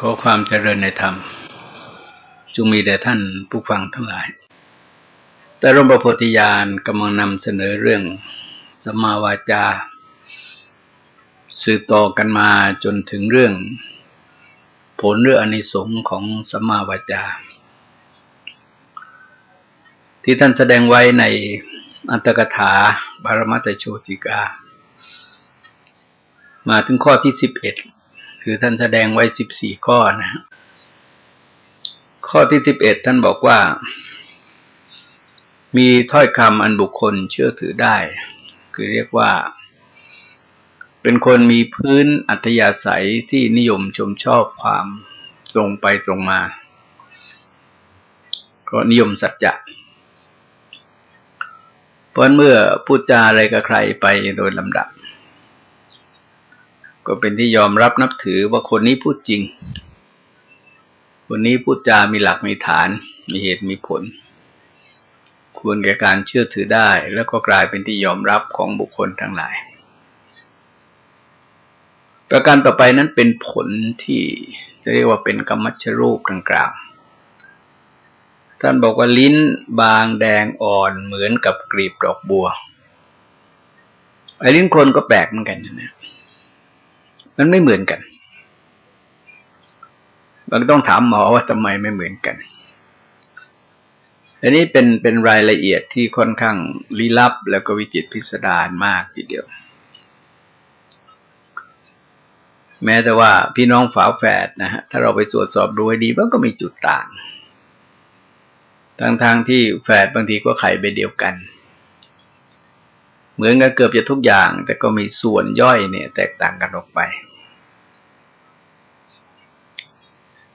ขอความเจริญในธรรมจงมีแด่ท่านผู้ฟังทั้งหลาย แต่ร่มประโพธิญาณกำลังนำเสนอเรื่องสมาวาจา สืบต่อกันมาจนถึงเรื่อง ผลเรื่ออนิสงค์ของสมาวาจา ที่ท่านแสดงไว้ในอัตถกถาบารมัตโชติกา มาถึงข้อที่สิบเอ็ด คือท่านแสดงไว้สิบสี่ข้อนะ ข้อที่สิบเอ็ดท่านบอกว่า มีถ้อยคำอันบุคคลเชื่อถือได้ คือเรียกว่า เป็นคนมีพื้นอัธยาศัยที่นิยมชมชอบความตรงไปตรงมา ก็นิยมสัจจะเพราะเมื่อพูดจาอะไรกับใครไปโดยลำดับ ก็เป็นที่ยอมรับนับถือว่าคนนี้พูดจริง คนนี้พูดจามีหลักมีฐาน มีเหตุมีผล ควรแก่การเชื่อถือได้ แล้วก็กลายเป็นที่ยอมรับของบุคคลทั้งหลาย ประการต่อไปนั้นเป็นผลที่จะเรียกว่าเป็นกรรมชรูปกลางๆท่านบอกว่าลิ้นบางแดงอ่อนเหมือนกับกลีบดอกบัวไอ้ลิ้นคนก็แปลกเหมือนกันนะ มันไม่เหมือนกันมันต้องถามหมอว่าทำไมไม่เหมือนกันอันนี้เป็นเป็นรายละเอียดที่ค่อนข้างลี้ลับ แล้วก็วิจิตพิสดารมากทีเดียว แม้แต่ว่าพี่น้องฝาแฝดนะฮะถ้าเราไปตรวจสอบดูให้ดีมันก็มีจุดต่างทั้งๆทที่แฝดบางทีก็ไข่ไปเดียวกัน เหมือนกันเกือบจะทุกอย่าง แต่ก็มีส่วนย่อยเนี่ย แตกต่างกันออกไป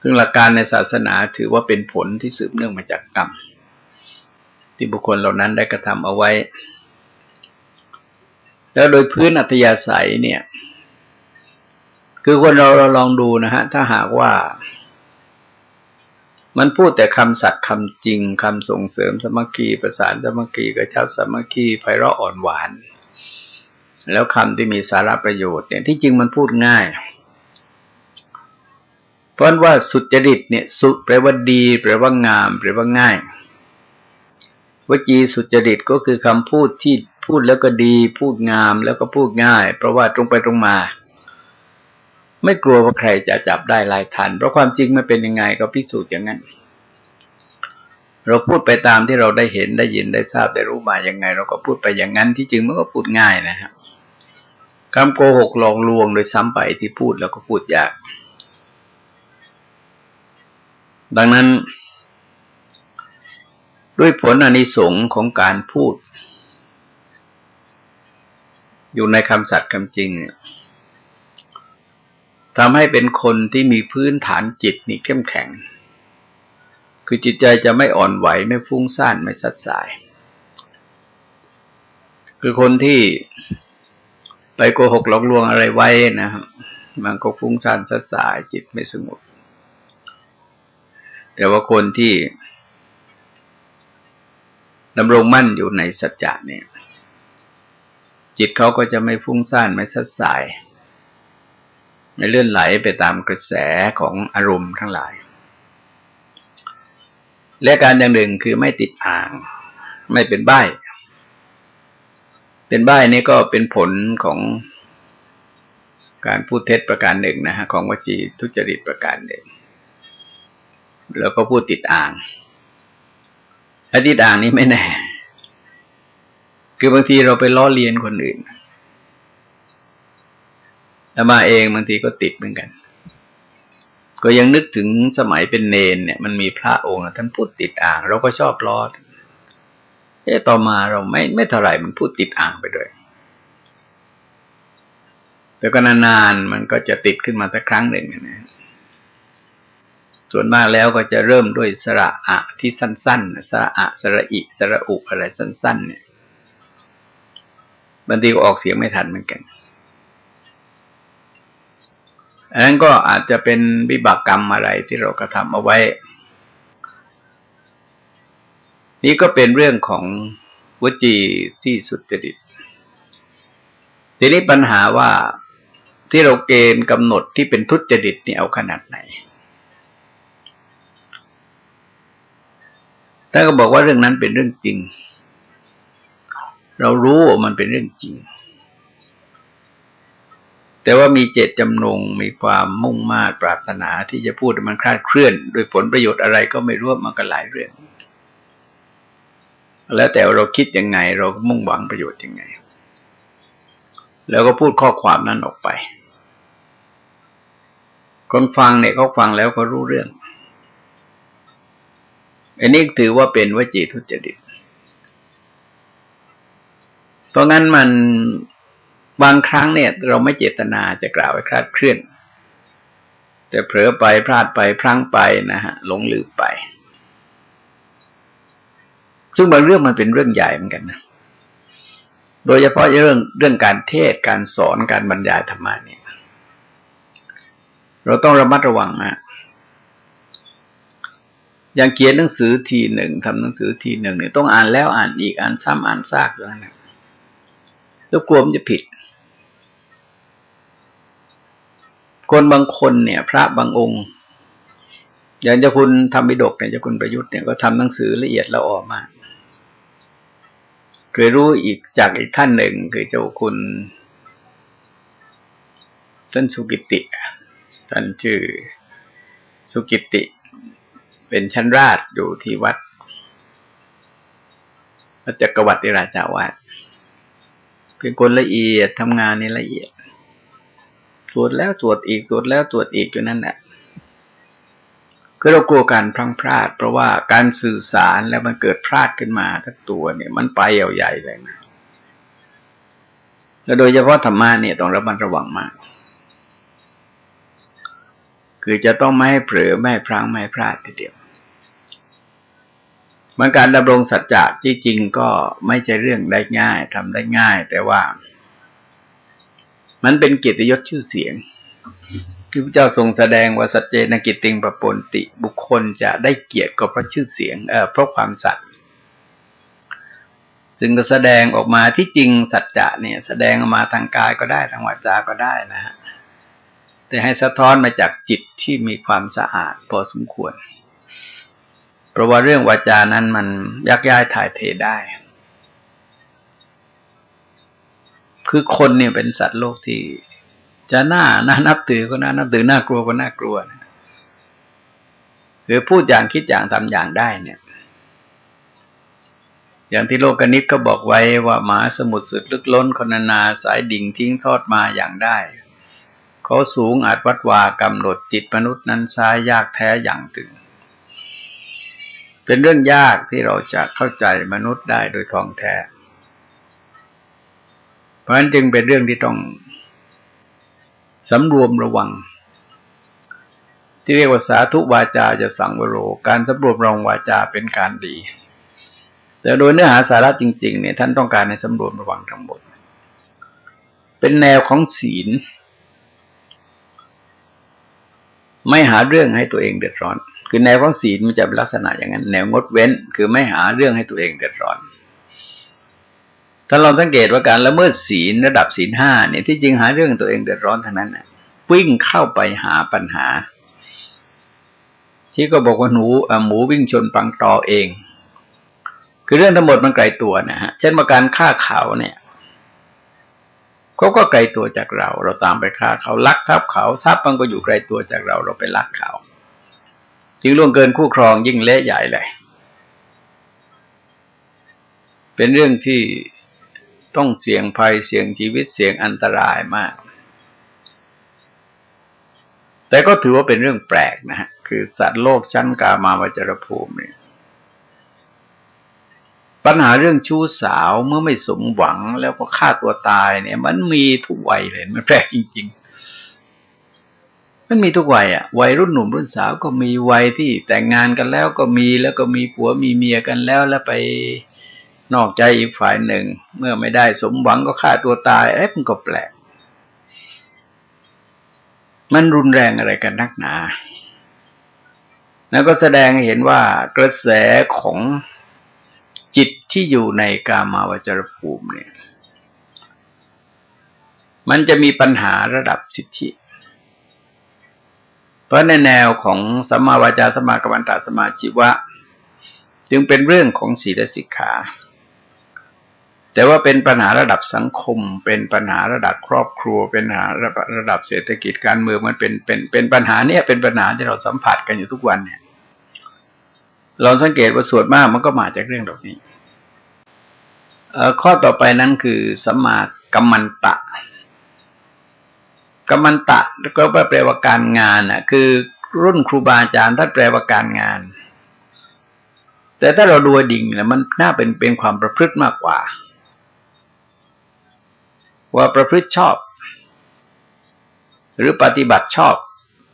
ซึ่งหลักการในศาสนาถือว่าเป็นผลที่สืบเนื่องมาจากกรรม ที่บุคคลเหล่านั้นได้กระทำเอาไว้ แล้วโดยพื้นอัธยาศัยเนี่ย คือคนเราเราลองดูนะฮะ ถ้าหากว่า มันพูดแต่คำสัตย์คำจริงคำส่งเสริมสมัคคีประสานสมัคคีกระชับสมัคคีไพเราะอ่อนหวาน แล้วคำที่มีสาระประโยชน์เนี่ยที่จริงมันพูดง่าย เพราะว่าสุจริตเนี่ยสุแปลว่าดี แปลว่างาม แปลว่าง่ายวจีสุจริตก็คือคำพูดที่พูดแล้วก็ดี พูดงามแล้วก็พูดง่าย เพราะว่าตรงไปตรงมา ไม่กลัวว่าใครจะจับได้ลายทัน เพราะความจริงมันเป็นยังไงก็พิสูจน์อย่างนั้นเราพูดไปตามที่เราได้เห็นได้ยินได้ทราบได้รู้มาอย่างไง เราก็พูดไปอย่างนั้นที่จริงมันก็พูดง่ายนะครับคำโกหกหลอกลวงโดยซ้ำไปที่พูดแล้วก็พูดยาก ดังนั้น ด้วยผลอนิสงค์ของการพูด อยู่ในคำสัตย์คำจริงเนี่ย ทำให้เป็นคนที่มีพื้นฐานจิตนี่เข้มแข็ง คือจิตใจจะไม่อ่อนไหวไม่ฟุ้งซ่านไม่สัดสาย คือคนที่ไปโกหกหลอกลวงอะไรไว้นะครับมันก็ฟุ้งซ่านสัดสายจิตไม่สงบแต่ว่าคนที่ดำรงมั่นอยู่ในสัจจะเนี่ย จิตเขาก็จะไม่ฟุ้งซ่านไม่สัดสาย ไม่เลื่อนไหลไปตามกระแสของอารมณ์ทั้งหลาย และการอย่างหนึ่งคือไม่ติดอ่าง ไม่เป็นใบ้ เป็นใบ้นี่ก็เป็นผลของการพูดเท็จประการหนึ่งนะฮะของวจีทุจริตประการหนึ่ง แล้วก็พูดติดอ่างอติดอ่างนี้ไม่แน่ คือบางทีเราไปล้อเลียนคนอื่น แล้วมาเองบางทีก็ติดเหมือนกัน ก็ยังนึกถึงสมัยเป็นเนนเนี่ย มันมีพระองค์ท่านพูดติดอ่าง เราก็ชอบล้อเอ๊ต่อมาเราไม่ไม่เท่าไหร่มันพูดติดอ่างไปด้วยแล้วก็นานๆมันก็จะติดขึ้นมาสักครั้งหนึ่งนะ ส่วนมากแล้วก็จะเริ่มด้วยสระอะที่สั้นๆ สระอะสระอิสระอุอะไรสั้น ๆ เนี่ยบางทีก็ออกเสียงไม่ทันเหมือนกัน อันนั้นก็อาจจะเป็นวิบากกรรมอะไรที่เรากระทำเอาไว้ นี่ก็เป็นเรื่องของวจีที่สุจริต ทีนี้ปัญหาว่าที่เราเกณฑ์กำหนดที่เป็นทุจริตนี่เอาขนาดไหนท่านก็บอกว่าเรื่องนั้นเป็นเรื่องจริง เรารู้ว่ามันเป็นเรื่องจริง แต่ว่ามีเจตจำนงมีความมุ่งมา่ปรารถนาที่จะพูดมันคลาดเคลื่อนโดยผลประโยชน์อะไรก็ไม่รู้มันก็หลายเรื่อง แล้วแต่เราคิดยังไง เราก็มุ่งหวังประโยชน์ยังไง แล้วก็พูดข้อความนั้นออกไป คนฟังเนี่ยเขาฟังแล้วก็รู้เรื่องอันนี้ถือว่าเป็นวจีทุจริตเพราะงั้นมัน บางครั้งเนี่ย เราไม่เจตนาจะกล่าวไว้คลาดเคลื่อน แต่เผลอไปพลาดไปพลั้งไปนะฮะหลงลืมไป ซึ่งบางเรื่องมันเป็นเรื่องใหญ่เหมือนกันนะโดยเฉพาะเรื่องเรื่องการเทศการสอนการบรรยายธรรมะเนี่ย เราต้องระมัดระวังนะอย่างเขียนหนังสือทีหนึ่งทำหนังสือทีหนึ่งเนี่ยต้องอ่านแล้วอ่านอีกอ่านซ้ำอ่านซากอยู่นั่นแหละแล้วกลัวมันจะผิด คนบางคนเนี่ย พระบางองค์ อย่างเจ้าคุณธรรมบิดกเนี่ยเจ้าคุณประยุทธ์เนี่ยก็ทำหนังสือละเอียดละออมาก เคยรู้อีกจากอีกท่านหนึ่งคือเจ้าคุณท่านสุกิติ ท่านชื่อสุกิติ เป็นชั้นราชอยู่ที่วัดวัดจักรวรรดิราชาวาสเป็นคนละเอียดทำงานนี่ละเอียด ตรวจแล้วตรวจอีกตรวจแล้วตรวจอีกอยู่นั่นแหละก็เรากลัวการพลังพลาด เพราะว่าการสื่อสารแล้วมันเกิดพลาดขึ้นมาสักตัวเนี่ย มันไปยาวใหญ่เลยนะแล้วโดยเฉพาะธรรมะเนี่ยต้องระมัดระวังมาก คือจะต้องไม่ให้เผลอไม่พลังไม่พลาดทีเดียวมันการดำรงสัจจะที่จริงก็ไม่ใช่เรื่องได้ง่ายทำได้ง่าย แต่ว่า มันเป็นเกียรติยศชื่อเสียงที่พระเจ้าทรงแสดงว่าสัจเจนกิตติงปปนติ บุคคลจะได้เกียรติก็เพราะชื่อเสียงเอ่อเพราะความสัตย์ซึ่งก็แสดงออกมาที่จริงสัจจะเนี่ย แสดงออกมาทางกายก็ได้ทางวาจาก็ได้นะฮะแต่ให้สะท้อนมาจากจิตที่มีความสะอาดพอสมควร เพราะว่าเรื่องวาจานั้นมันยักย้ายถ่ายเทได้ คือคนเนี่ยเป็นสัตว์โลกที่จะน่าน่านับถือก็น่านับถือน่ากลัวก็น่ากลัวนะคือพูดอย่างคิดอย่างทำอย่างได้เนี่ย อย่างที่โลกนิตก็บอกไว้ว่าหมาสมุทรสุดลึกล้นคนนานาสายดิ่งทิ้งทอดมาอย่างได้ เขาสูงอาจวัดวากำหนดจิตมนุษย์นั้นซ้ายยากแท้อย่างถึง เป็นเรื่องยากที่เราจะเข้าใจมนุษย์ได้โดยทองแท้ ราะฉะนั้นจึงเป็นเรื่องที่ต้องสำรวมระวัง ที่เรียกว่าสาธุวาจาจะสังวโร การสำรวมระวังวาจาเป็นการดี แต่โดยเนื้อหาสาระจริง ๆ เนี่ยท่านต้องการในสำรวมระวังทั้งหมด เป็นแนวของศีล ไม่หาเรื่องให้ตัวเองเดือดร้อน คือแนวของศีลมันจะเป็นลักษณะอย่างนั้น แนวงดเว้น คือไม่หาเรื่องให้ตัวเองเดือดร้อน ถ้าเราสังเกตว่าการละเมิดศีลระดับศีลห้าเนี่ยที่จริงหาเรื่องตัวเองเดือดร้อนทั้งนั้นนะวิ่งเข้าไปหาปัญหา ที่ก็บอกว่าหนูหมูวิ่งชนปังตอเอง คือเรื่องทั้งหมดมันไกลตัวนะฮะเช่นมาการฆ่าเขาเนี่ยเขาก็ไกลตัวจากเรา เราตามไปฆ่าเขาลักทรัพย์เขาทรัพย์มันก็อยู่ไกลตัวจากเราเราไปลักเขาจึงล่วงเกินคู่ครองยิ่งเละใหญ่เลย เป็นเรื่องที่ ต้องเสี่ยงภัยเสี่ยงชีวิตเสี่ยงอันตรายมาก แต่ก็ถือว่าเป็นเรื่องแปลกนะฮะคือสัตว์โลกชั้นกามาวจรภูมิเนี่ยปัญหาเรื่องชู้สาวเมื่อไม่สมหวังแล้วก็ฆ่าตัวตายเนี่ย มันมีทุกวัยเลยมันแปลกจริง ๆ มันมีทุกวัยอะวัยรุ่นหนุ่มรุ่นสาวก็มีวัยที่แต่งงานกันแล้วก็มีแล้วก็มีผัวมีเมียกันแล้วแล้วไป นอกใจอีกฝ่ายหนึ่ง เมื่อไม่ได้สมหวังก็ฆ่าตัวตายเอ๊ะมันก็แปลก มันรุนแรงอะไรกันนักหนา แล้วก็แสดงให้เห็นว่ากระแสของจิตที่อยู่ในกามาวจรภูมิเนี่ย มันจะมีปัญหาระดับสิทธิ เพราะในแนวของสัมมาวาจาสมากรรมตาสมาชีวะ จึงเป็นเรื่องของศีลสิกขา แต่ว่าเป็นปัญหาระดับสังคม เป็นปัญหาระดับครอบครัว เป็นปัญหาระดับเศรษฐกิจการเมืองมันเป็นเป็นเป็นปัญหาเนี่ยเป็นปัญหาที่เราสัมผัสกันอยู่ทุกวันเนี่ย เราสังเกตว่าส่วนมากมันก็มาจากเรื่องเหล่านี้ข้อต่อไปนั้นคือสัมมากัมมันตะกัมมันตะก็แปลว่าการงานอะ คือรุ่นครูบาอาจารย์ท่านแปลว่าการงาน แต่ถ้าเราดูดิ่งแล้วมันน่าเป็นเป็นความประพฤติมากกว่า ว่าประพฤติชอบ หรือปฏิบัติชอบ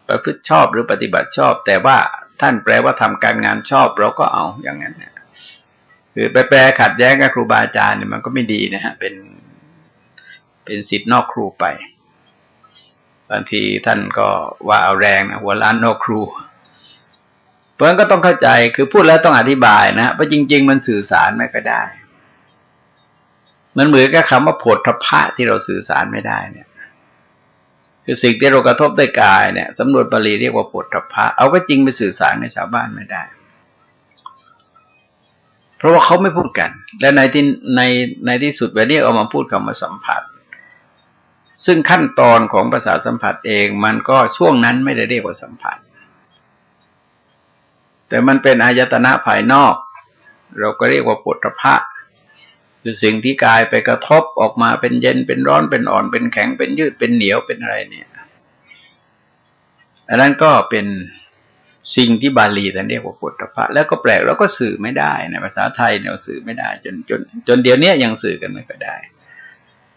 ประพฤติชอบหรือปฏิบัติชอบ แต่ว่าท่านแปลว่าทำการงานชอบ เราก็เอาอย่างนั้นนะคือไปแปลขัดแย้งกับครูบาอาจารย์เนี่ยมันก็ไม่ดีนะฮะเป็นเป็นสิทธิ์นอกครูไปบางทีท่านก็ว่าเอาแรงนะหัวล้านนอกครูเพราะนั้นก็ต้องเข้าใจคือพูดแล้วต้องอธิบายนะเพราะจริง ๆ มันสื่อสารไม่ก็ได้ มันเหมือนกับคำว่าผฏฐพะที่เราสื่อสารไม่ได้เนี่ย คือสิ่งที่เรากระทบด้วยกายเนี่ยสำนวนบาลีเรียกว่าโผฏฐพะเอาก็จริงไปสื่อสารในชาวบ้านไม่ได้ เพราะว่าเขาไม่พูดกัน และในที่ในในที่สุดไปเรียกเอามาพูดคำว่าสัมผัส ซึ่งขั้นตอนของภาษาสัมผัสเองมันก็ช่วงนั้นไม่ได้เรียกว่าสัมผัส แต่มันเป็นอายตนะภายนอก เราก็เรียกว่าปุถะพะ คือสิ่งที่กายไปกระทบออกมาเป็นเย็นเป็นร้อนเป็นอ่อนเป็นแข็งเป็นยืดเป็นเหนียวเป็นอะไรเนี่ยอันนั้นก็เป็นสิ่งที่บาลีท่านเรียกว่าปุถะพะแล้วก็แปลกแล้วก็สื่อไม่ได้ในภาษาไทยเนี่ยสื่อไม่ได้จนจน จนเดี๋ยวนี้ยังสื่อกันไม่ก็ได้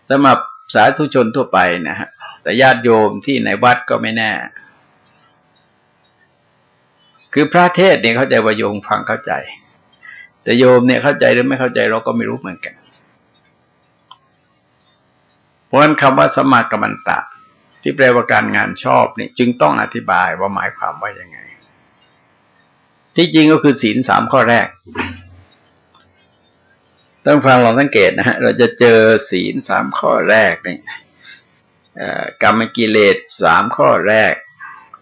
สำหรับสาธุชนทั่วไปนะฮะแต่ญาติโยมที่ในวัดก็ไม่แน่ คือพระเทศเนี่ยเข้าใจว่าโยมฟังเข้าใจ แต่โยมเนี่ยเข้าใจหรือไม่เข้าใจเราก็ไม่รู้เหมือนกัน เพราะฉะนั้นคำว่าสมากัมมันตะ ที่แปลว่าการงานชอบนี่จึงต้องอธิบายว่าหมายความว่ายังไง ที่จริงก็คือศีลสามข้อแรกต้องฟังลองสังเกตนะฮะเราจะเจอศีลสามข้อแรกนี่กรรมกิเลสสามข้อแรก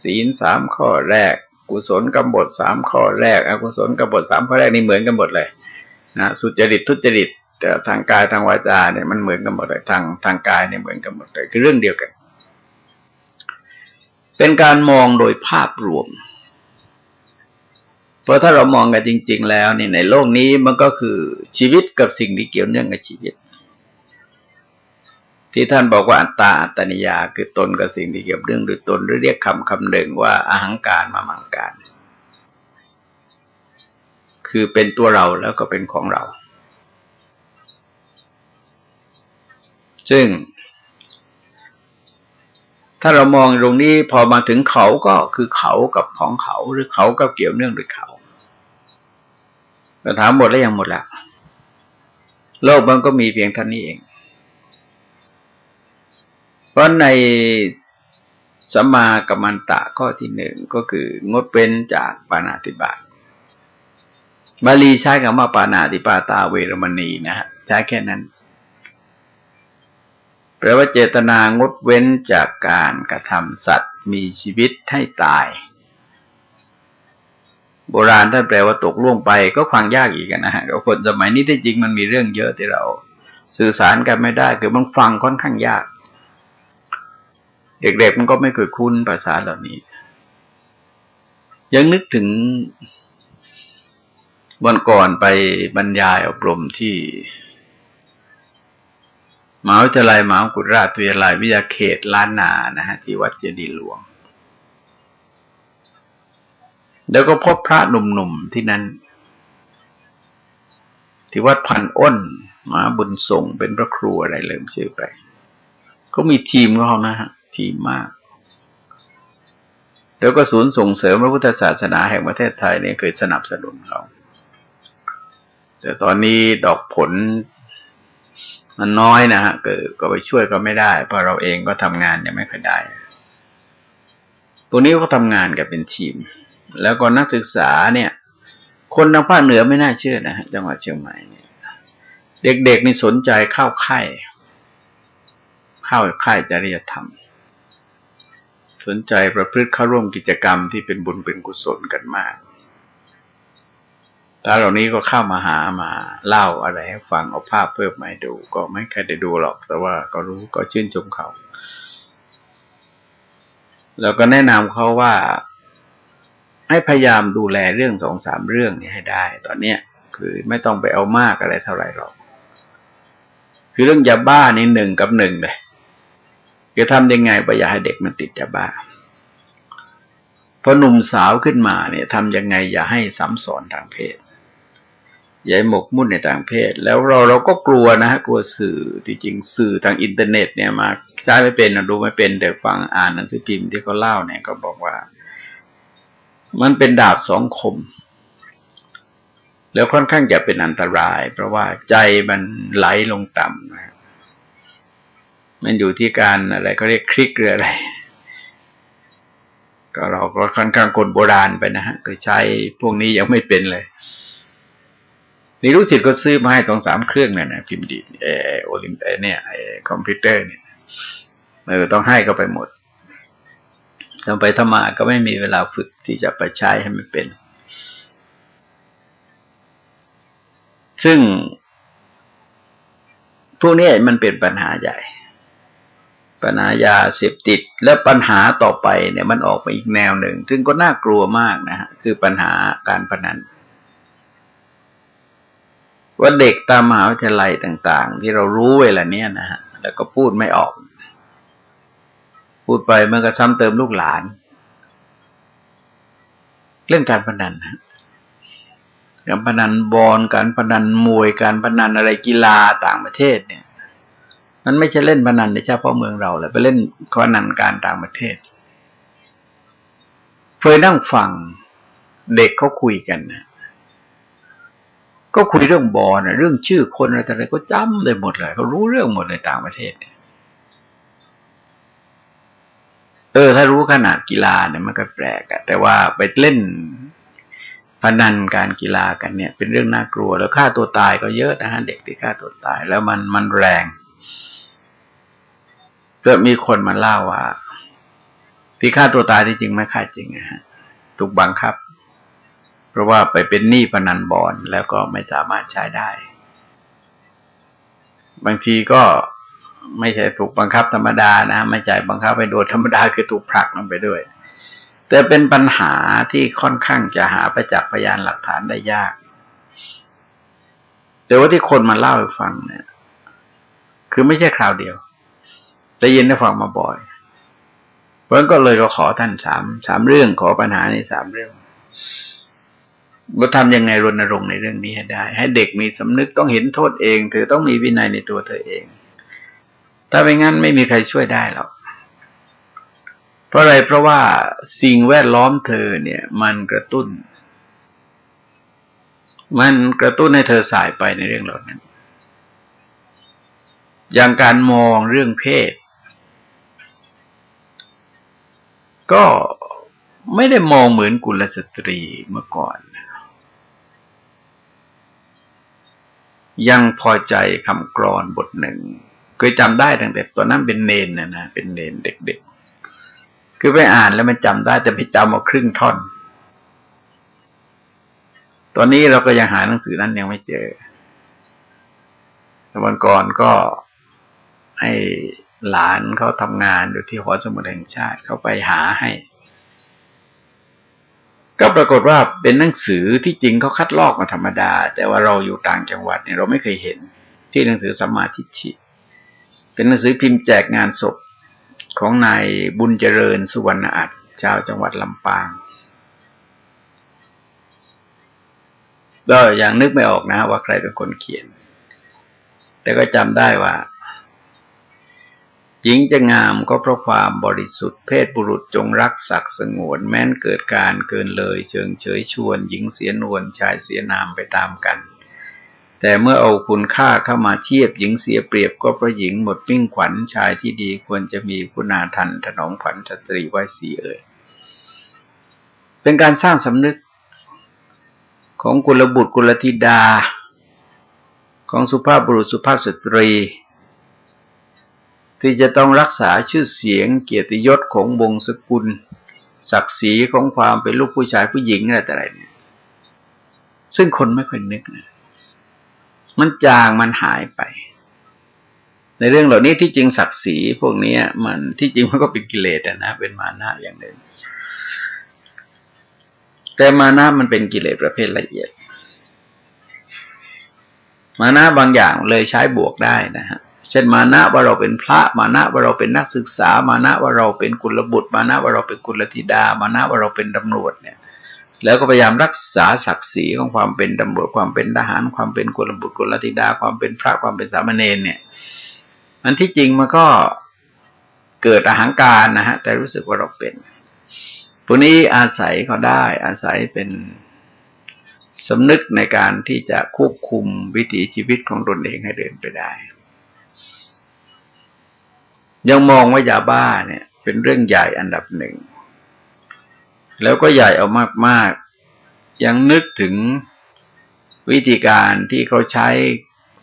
ศีลสามข้อแรก กุศลกรรมบทสามข้อแรก อกุศลกรรมบทสามข้อแรกนี่เหมือนกันหมดเลยนะสุจริตทุจริตทางกายทางวาจาเนี่ยมันเหมือนกันหมดเลยทางทางกายเนี่ยเหมือนกันหมดเลยคือเรื่องเดียวกัน เป็นการมองโดยภาพรวม เพราะถ้าเรามองกันจริง ๆ แล้วนี่ในโลกนี้มันก็คือชีวิตกับสิ่งที่เกี่ยวเนื่องกับชีวิต ที่ท่านบอกว่าอัตตาอัตนิยาคือตนกับสิ่งที่เกี่ยวเนื่องหรือตนหรือเรียกคำคำหนึ่งว่าอาหังการมามังการ คือเป็นตัวเราแล้วก็เป็นของเรา ซึ่ง ถ้าเรามองตรงนี้พอมาถึงเขาก็คือเขากับของเขาหรือเขากับเกี่ยวเนื่องด้วยเขาถามหมดแล้วยังหมดละโลกมันก็มีเพียงเท่านี้เอง เพราะในสัมมากัมมันตะข้อที่หนึ่งก็คืองดเป็นจากปานาติบาตบาลีใช้คำว่าปานาติปาตาเวรมณีนะฮะใช้แค่นั้นแปลว่าเจตนางดเว้นจากการกระทำสัตว์มีชีวิตให้ตาย โบราณท่านแปลว่าตกล่วงไปก็ฟังยากอีกนะฮะกับคนสมัยนี้ที่จริงมันมีเรื่องเยอะที่เรา สื่อสารกันไม่ได้ คือมันฟังค่อนข้างยาก เด็กๆมันก็ไม่เคยคุ้นภาษาเหล่านี้ ยังนึกถึงวันก่อนไปบรรยายอบรมที่มหาวิทยาลัยมหากุฎราชวิทยาลัยวิทยาเขตล้านนานะฮะที่วัดเจดีหลวง แล้วก็พบพระหนุ่มๆที่นั้น ที่วัดพันอ้นมาบุญส่งเป็นพระครูอะไรเลิมชื่อไป ก็มีทีมเขานะฮะ ทีมมาก แล้วก็ศูนย์ส่งเสริมพระพุทธศาสนาแห่งประเทศไทยเนี่ยเคยสนับสนุนเขาแต่ตอนนี้ดอกผลมันน้อยนะฮะก็ก็ไปช่วยก็ไม่ได้ เพราะเราเองก็ทำงานยังไม่ค่อยได้ ตัวนี้เขาทำงานกันเป็นทีม แล้วก็นักศึกษาเนี่ย คนทางภาคเหนือไม่น่าเชื่อนะฮะจังหวัดเชียงใหม่เนี่ยเด็กๆนี่สนใจเข้าค่ายเข้าค่ายจริยธรรม สนใจประพฤติเข้าร่วมกิจกรรมที่เป็นบุญเป็นกุศลกันมากทตาเหล่านี้ก็เข้ามาหามาเล่าอะไรให้ฟังเอาภาพเพิ่มมาให้ดู ก็ไม่เคยได้ดูหรอก แต่ว่าก็รู้ก็ชื่นชมเขา แล้วก็แนะนำเขาว่าให้พยายามดูแลเรื่องสองสามเรื่องนี้ให้ได้ ตอนเนี้ยคือไม่ต้องไปเอามากอะไรเท่าไหร่หรอก คือเรื่องยาบ้านี่หนึ่งกับหนึ่งเลย จะทำยังไงไปอย่าให้เด็กมันติดยาบ้าพอหนุ่มสาวขึ้นมาเนี่ยทำยังไงอย่าให้ซ้ำซ้อนทางเพศอย่าให้หมกมุ่นในทางเพศ แล้วเราเราก็กลัวนะฮะกลัวสื่อที่จริงสื่อทางอินเทอร์เน็ตเนี่ยมาใช้ไม่เป็นดูไม่เป็นแต่ฟังอ่านหนังสือพิมพ์ที่เขาเล่าเนี่ยก็บอกว่า มันเป็นดาบสองคม แล้วค่อนข้างจะเป็นอันตราย เพราะว่าใจมันไหลลงต่ำนะ มันอยู่ที่การอะไรเขาเรียกคลิกหรืออะไร ก็เราก็ค่อนข้างคนโบราณไปนะฮะก็ใช้พวกนี้ยังไม่เป็นเลยนี่รู้สึกก็ซื้อมาให้สองสามเครื่องเนี่ยนะพิมพ์ดีเอโอลิมเอเนี่ยคอมพิวเตอร์เนี่ยเออต้องให้ก็ไปหมดทำไปทำมาก็ไม่มีเวลาฝึกที่จะไปใช้ให้มันเป็น ซึ่งพวกนี้มันเป็นปัญหาใหญ่ ปัญหายาเสพติดและปัญหาต่อไปเนี่ยมันออกไปอีกแนวหนึ่ง ซึ่งก็น่ากลัวมากนะฮะคือปัญหาการพนันว่าเด็กตามมหาวิทยาลัยต่าง ๆ ที่เรารู้เวลาเนี้ยนะฮะแล้วก็พูดไม่ออก พูดไปมันก็ซ้ำเติมลูกหลาน เรื่องการพนันนะการพนันบอลการพนันมวยการพนันอะไรกีฬาต่างประเทศเนี่ย มันไม่ใช่เล่นพนันในเฉพาะเมืองเราเลยไปเล่นพนันการต่างประเทศเคยนั่งฟังเด็กเขาคุยกันนะก็คุยเรื่องบอลนะเรื่องชื่อคนอะไรต่างๆก็จำได้หมดเลยเขารู้เรื่องหมดในต่างประเทศเนี่ยเออถ้ารู้ขนาดกีฬาเนี่ยมันก็แปลกอะแต่ว่าไปเล่นพนันการกีฬากันเนี่ย เป็นเรื่องน่ากลัว แล้วฆ่าตัวตายก็เยอะนะฮะเด็กที่ฆ่าตัวตาย แล้วมันมันแรง ก็มีคนมาเล่าว่า ที่ฆ่าตัวตายที่จริงไม่ฆ่าจริงนะฮะถูกบังคับ เพราะว่าไปเป็นหนี้พนันบอลแล้วก็ไม่สามารถใช้ได้ บางทีก็ไม่ใช่ถูกบังคับธรรมดานะไม่ใช่บังคับไปโดยธรรมดาคือถูกผลักลงไปด้วย แต่เป็นปัญหาที่ค่อนข้างจะหาประจักษ์พยานหลักฐานได้ยาก แต่ว่าที่คนมาเล่าให้ฟังเนี่ย คือไม่ใช่คราวเดียว ได้ยินได้ฟังมาบ่อยเพราะนั้นก็เลยก็ขอท่านสามสามเรื่องขอปัญหาในสามเรื่องว่าทำยังไงรณรงค์ในเรื่องนี้ให้ได้ ให้เด็กมีสำนึกต้องเห็นโทษเองเธอต้องมีวินัยในตัวเธอเอง ถ้าไม่งั้นไม่มีใครช่วยได้หรอกเพราะอะไรเพราะว่าสิ่งแวดล้อมเธอเนี่ย มันกระตุ้น มันกระตุ้นให้เธอสายไปในเรื่องเหล่านั้น อย่างการมองเรื่องเพศ ก็ไม่ได้มองเหมือนกุลสตรีเมื่อก่อน ยังพอใจคำกรอนบทหนึ่ง เคยจำได้ตั้งแต่ตอนนั้นเป็นเนนนะนะ เป็นเนนเด็กๆ คือไปอ่านแล้วมันจำได้แต่ไปจำมาครึ่งท่อน ตอนนี้เราก็ยังหาหนังสือนั้นยังไม่เจอแต่วันก่อนก็ให้ หลานเขาทำงานอยู่ที่หอสมุดแห่งชาติเขาไปหาให้ ก็ปรากฏว่าเป็นหนังสือที่จริงเขาคัดลอกมาธรรมดา แต่ว่าเราอยู่ต่างจังหวัดเนี่ยเราไม่เคยเห็น ที่หนังสือสมมาทิฏฐิเป็นหนังสือพิมพ์แจกงานศพของนายบุญเจริญสุวรรณอัจชาวจังหวัดลำปางก็ยังนึกไม่ออกนะว่าใครเป็นคนเขียน แต่ก็จำได้ว่า หญิงจะงามก็เพราะความบริสุทธิ์เพศบุรุษจงรักศักดิ์สงวนแม้นเกิดการเกินเลย เชิงเฉยชวน หญิงเสียนวลชายเสียนามไปตามกัน แต่เมื่อเอาคุณค่าเข้ามาเทียบหญิงเสียเปรียบก็เพราะหญิงหมดมิ่งขวัญชายที่ดีควรจะมีคุณาทันถนอมขวัญสตรีไว้สีเอ่ยเป็นการสร้างสำนึกของกุลบุตรกุลธิดา ของสุภาพบุรุษสุภาพสตรี ที่จะต้องรักษาชื่อเสียงเกียรติยศของวงสกุล ศักดิ์ศรีของความเป็นลูกผู้ชายผู้หญิงอะไรต่ออะไรเนี่ยซึ่งคนไม่ค่อยนึกนะมันจางมันหายไป ในเรื่องเหล่านี้ที่จริงศักดิ์ศรีพวกนี้มันที่จริงมันก็เป็นกิเลสนะเป็นมานะอย่างหนึ่งแต่มานะมันเป็นกิเลสประเภทละเอียด มานะบางอย่างเลยใช้บวกได้นะฮะ เช่นมานะว่าเราเป็นพระมานะว่าเราเป็นนักศึกษา มานะว่าเราเป็นกุลบุตร มานะว่าเราเป็นกุลธิดา มานะว่าเราเป็นตำรวจเนี่ยแล้วก็พยายามรักษาศักดิ์ศรีของความเป็นตำรวจความเป็นทหาร ความเป็นกุลบุตรกุลธิดา ความเป็นพระความเป็นสามเณรเนี่ยมันที่จริงมันก็เกิดอาหางการนะฮะ แต่รู้สึกว่าเราเป็นพวกนี้อาศัยเขาได้ อาศัยเป็นสำนึกในการที่จะควบคุมวิถีชีวิตของตนเองให้เดินไปได้ ยังมองว่ายาบ้าเนี่ย เป็นเรื่องใหญ่อันดับหนึ่ง แล้วก็ใหญ่เอามากๆ ยังนึกถึงวิธีการที่เขาใช้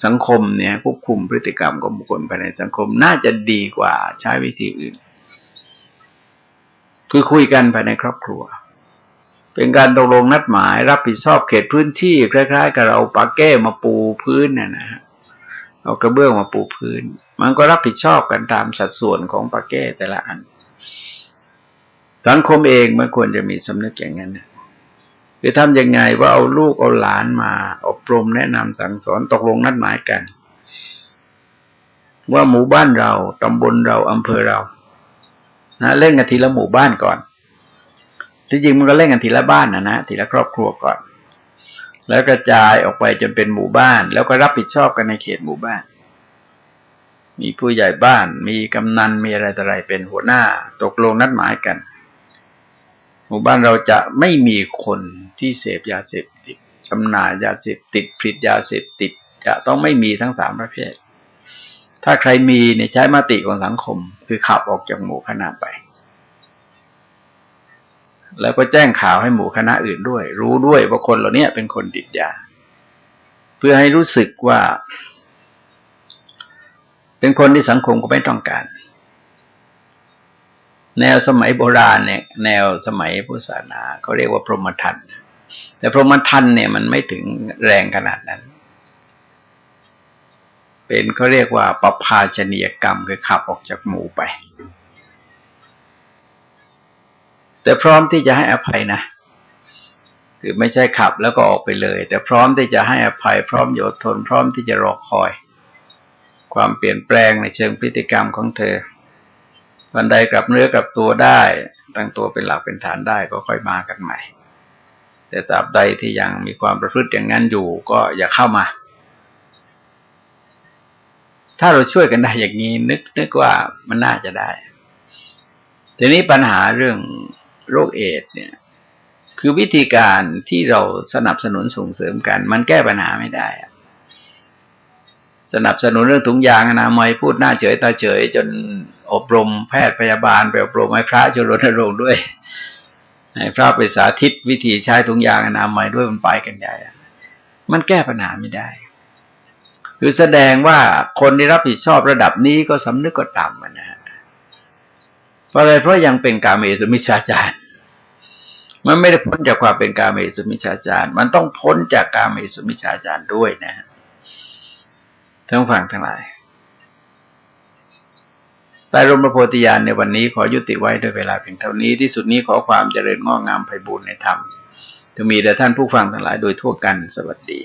สังคมเนี่ยควบคุมพฤติกรรมของบุคคลภายในสังคมน่าจะดีกว่าใช้วิธีอื่น คือคุยกันภายในครอบครัว เป็นการตกลงนัดหมายรับผิดชอบเขตพื้นที่คล้ายๆ กับเราปาแก้มาปูพื้นน่ะนะฮะเอากระเบื้องมาปูพื้น มันก็รับผิดชอบกันตามสัดส่วนของปาแก้แต่ละอัน สังคมเองมันควรจะมีสำนึกอย่างนั้นคือทำยังไงว่าเอาลูกเอาหลานมา อบรมแนะนำสั่งสอนตกลงนัดหมายกัน ว่าหมู่บ้านเราตำบลเราอำเภอเรา นะเล่นกันทีละหมู่บ้านก่อนที่จริงมันก็เล่นกันทีละบ้านนะนะทีละครอบครัวก่อน แล้วกระจายออกไปจนเป็นหมู่บ้าน แล้วก็รับผิดชอบกันในเขตหมู่บ้าน มีผู้ใหญ่บ้าน มีกำนัน มีอะไรต่ออะไรเป็นหัวหน้า ตกลงนัดหมายกัน หมู่บ้านเราจะไม่มีคนที่เสพยาเสพติดชำหน่าญยาเสพติดผลิตยาเสพติด จะต้องไม่มีทั้งสามประเภท ถ้าใครมีเนี่ยใช้มติของสังคม คือขับออกจากหมู่คณะไป แล้วก็แจ้งข่าวให้หมู่คณะอื่นด้วย รู้ด้วยว่าคนเหล่านี้เป็นคนติดยา เพื่อให้รู้สึกว่า เป็นคนที่สังคมก็ไม่ต้องการ แนวสมัยโบราณเนี่ย แนวสมัยพุทธศาสนาเขาเรียกว่าพรหมทันแต่พรหมทันเนี่ยมันไม่ถึงแรงขนาดนั้น เป็นเขาเรียกว่าปภาชนียกรรมคือขับออกจากหมู่ไป แต่พร้อมที่จะให้อภัยนะคือไม่ใช่ขับแล้วก็ออกไปเลย แต่พร้อมที่จะให้อภัยพร้อมอดทนพร้อมที่จะรอคอย ความเปลี่ยนแปลงในเชิงพฤติกรรมของเธอ วันใดกลับเนื้อกลับตัวได้ ตั้งตัวเป็นหลักเป็นฐานได้ก็ค่อยมากันใหม่ แต่ตราบใดที่ยังมีความประพฤติอย่างนั้นอยู่ก็อย่าเข้ามา ถ้าเราช่วยกันได้อย่างนี้นึกนึกว่ามันน่าจะได้ ทีนี้ปัญหาเรื่องโรคเอดเนี่ย คือวิธีการที่เราสนับสนุนส่งเสริมกัน มันแก้ปัญหาไม่ได้ สนับสนุนเรื่องถุงยางอนามัยพูดหน้าเฉยตาเฉย จนอบรมแพทย์พยาบาลไปอบรมให้พระจนรณรงค์ด้วยให้พระไปสาธิตวิธีใช้ถุงยางอนามัยด้วยมันไปกันใหญ่ มันแก้ปัญหาไม่ได้ คือแสดงว่าคนที่รับผิดชอบระดับนี้ก็สำนึกก็ต่ำนะฮะเพราะอะไรเพราะยังเป็นกาเมสุมิชาจารมันไม่ได้พ้นจากความเป็นกาเมสุมิชาจารมันต้องพ้นจากกาเมสุมิชาจารด้วยนะ ทั้งฝั่งทั้งหลายใต้ร่มพระโพธิญาณในวันนี้ขอยุติไว้ด้วยเวลาเพียงเท่านี้ที่สุดนี้ขอความเจริญงอกงามไพบูรณ์ในธรรมจะมีแด่ท่านผู้ฟังทั้งหลายโดยทั่วกันสวัสดี